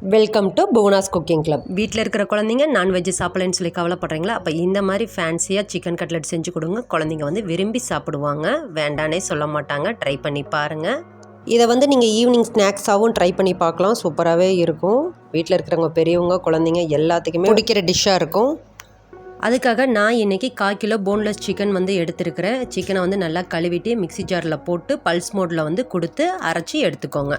Welcome to Bhuvana's cooking club வீட்டில் இருக்கிற குழந்தைங்க நான்வெஜ் சாப்பிடலன்னு சொல்லி கவலைப்படுறீங்களா? அப்போ இந்த மாதிரி ஃபேன்சியாக சிக்கன் கட்லெட் செஞ்சு கொடுங்க. குழந்தைங்க வந்து விரும்பி சாப்பிடுவாங்க. வேண்டானே சொல்ல மாட்டாங்க. ட்ரை பண்ணி பாருங்கள் இதை வந்து நீங்கள் ஈவினிங் ஸ்நாக்ஸாகவும் ட்ரை பண்ணி பார்க்கலாம். சூப்பராகவே இருக்கும். வீட்டில் இருக்கிறவங்க பெரியவங்க குழந்தைங்க எல்லாத்துக்குமே பிடிக்கிற டிஷ்ஷாக இருக்கும். அதுக்காக நான் இன்றைக்கி கால் கிலோ போன்லெஸ் சிக்கன் வந்து எடுத்துருக்கிறேன். சிக்கனை வந்து நல்லா கழுவிட்டு மிக்ஸி ஜாரில் போட்டு பல்ஸ் மோடில் வந்து கொடுத்து அரைச்சி எடுத்துக்கோங்க.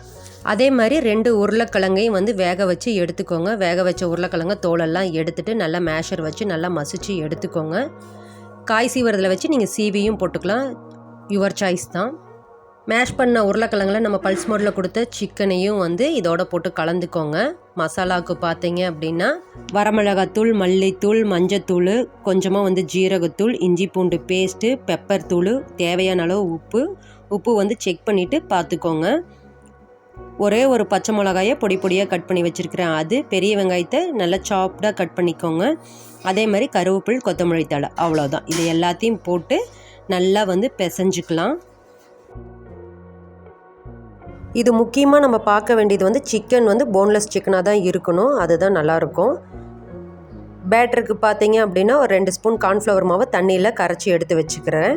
அதே மாதிரி ரெண்டு உருளைக்கிழங்கையும் வந்து வேக வச்சு எடுத்துக்கோங்க. வேக வச்ச உருளைக்கிழங்க தோலெல்லாம் எடுத்துட்டு நல்லா மேஷர் வச்சு நல்லா மசிச்சு எடுத்துக்கோங்க. காய் சீவரத்தில் வச்சு நீங்கள் சீவியும் போட்டுக்கலாம். யுவர் சாய்ஸ் தான். மேஷ் பண்ண உருளைக்கிழங்குல நம்ம பல்ஸ் மோடில் கொடுத்த சிக்கனையும் வந்து இதோட போட்டு கலந்துக்கோங்க. மசாலாவுக்கு பார்த்தீங்க அப்படின்னா வரமிளகாத்தூள் மல்லித்தூள் மஞ்சத்தூள் கொஞ்சமாக வந்து ஜீரகத்தூள் இஞ்சி பூண்டு பேஸ்ட்டு பெப்பர் தூள் தேவையான அளவு உப்பு. உப்பு வந்து செக் பண்ணிவிட்டு பார்த்துக்கோங்க. ஒரே ஒரு பச்சை மிளகாயை பொடி பொடியாக கட் பண்ணி வச்சுருக்கிறேன். அது பெரிய வெங்காயத்தை நல்லா சாப்டாக கட் பண்ணிக்கோங்க. அதே மாதிரி கருவேப்பில் கொத்தமல்லி தழை அவ்வளோதான் இது எல்லாத்தையும் போட்டு நல்லா வந்து பிசைஞ்சுக்கலாம். இது முக்கியமாக நம்ம பார்க்க வேண்டியது வந்து சிக்கன் வந்து போன்லெஸ் சிக்கனாக தான் இருக்கணும். அதுதான் நல்லாயிருக்கும். பேட்டருக்கு பார்த்தீங்க அப்படின்னா ஒரு ரெண்டு ஸ்பூன் கார்ன்ஃப்ளவர் மாவை தண்ணியில் கரைச்சி எடுத்து வச்சுக்கிறேன்.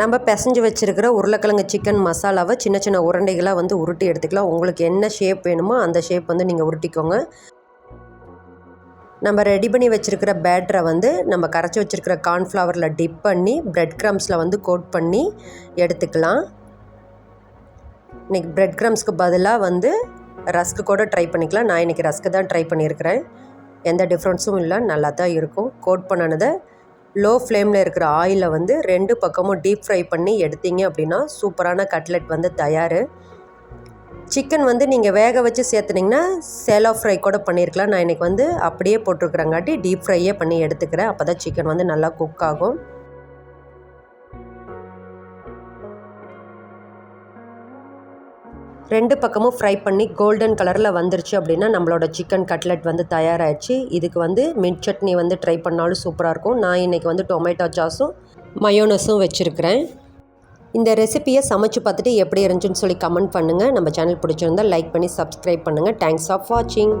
நம்ம பிசைஞ்சு வச்சுருக்கிற உருளைக்கிழங்கு சிக்கன் மசாலாவை சின்ன சின்ன உருண்டைகளாக வந்து உருட்டி எடுத்துக்கலாம். உங்களுக்கு என்ன ஷேப் வேணுமோ அந்த ஷேப் வந்து நீங்கள் உருட்டிக்கோங்க. நம்ம ரெடி பண்ணி வச்சுருக்கிற பேட்டரை வந்து நம்ம கரைச்சி வச்சுருக்கிற கார்ன்ஃப்ளவரில் டிப் பண்ணி ப்ரெட் க்ரம்ஸில் வந்து கோட் பண்ணி எடுத்துக்கலாம். இன்றைக்கி ப்ரெட் க்ரம்ஸ்க்கு பதிலாக வந்து ரஸ்க்கு கூட ட்ரை பண்ணிக்கலாம். நான் இன்றைக்கி ரஸ்க்கு தான் ட்ரை பண்ணியிருக்கிறேன் எந்த டிஃப்ரென்ஸும் இல்லை நல்லா தான் இருக்கும். கோட் பண்ணினதை லோ ஃப்ளேமில் இருக்கிற ஆயிலை வந்து ரெண்டு பக்கமும் டீப் ஃப்ரை பண்ணி எடுத்தீங்க அப்படின்னா சூப்பரான கட்லெட் வந்து தயார். சிக்கன் வந்து நீங்கள் வேக வச்சு சேர்த்துனிங்கன்னா சேலோ ஃப்ரை கூட பண்ணியிருக்கலாம் நான் இன்றைக்கி வந்து அப்படியே போட்டிருக்கிறங்காட்டி டீப் ஃப்ரையே பண்ணி எடுத்துக்கிறேன். அப்போ தான் சிக்கன் வந்து நல்லா குக் ஆகும். ரெண்டு பக்கமும் ஃப்ரை பண்ணி கோல்டன் கலரில் வந்துருச்சு அப்படின்னா நம்மளோட சிக்கன் கட்லெட் வந்து தயாராகிடுச்சு இதுக்கு வந்து மிட் சட்னி வந்து ட்ரை பண்ணாலும் சூப்பராக இருக்கும். நான் இன்றைக்கி வந்து டொமேட்டோ சாஸும் மயோனஸும் வச்சுருக்கிறேன். இந்த ரெசிப்பியை சமைச்சு பார்த்துட்டு எப்படி இருந்துச்சுன்னு சொல்லி கமெண்ட் பண்ணுங்கள் நம்ம சேனல் பிடிச்சிருந்தால் லைக் பண்ணி சப்ஸ்கிரைப் பண்ணுங்கள் தேங்க்ஸ் ஆஃப் வாட்சிங்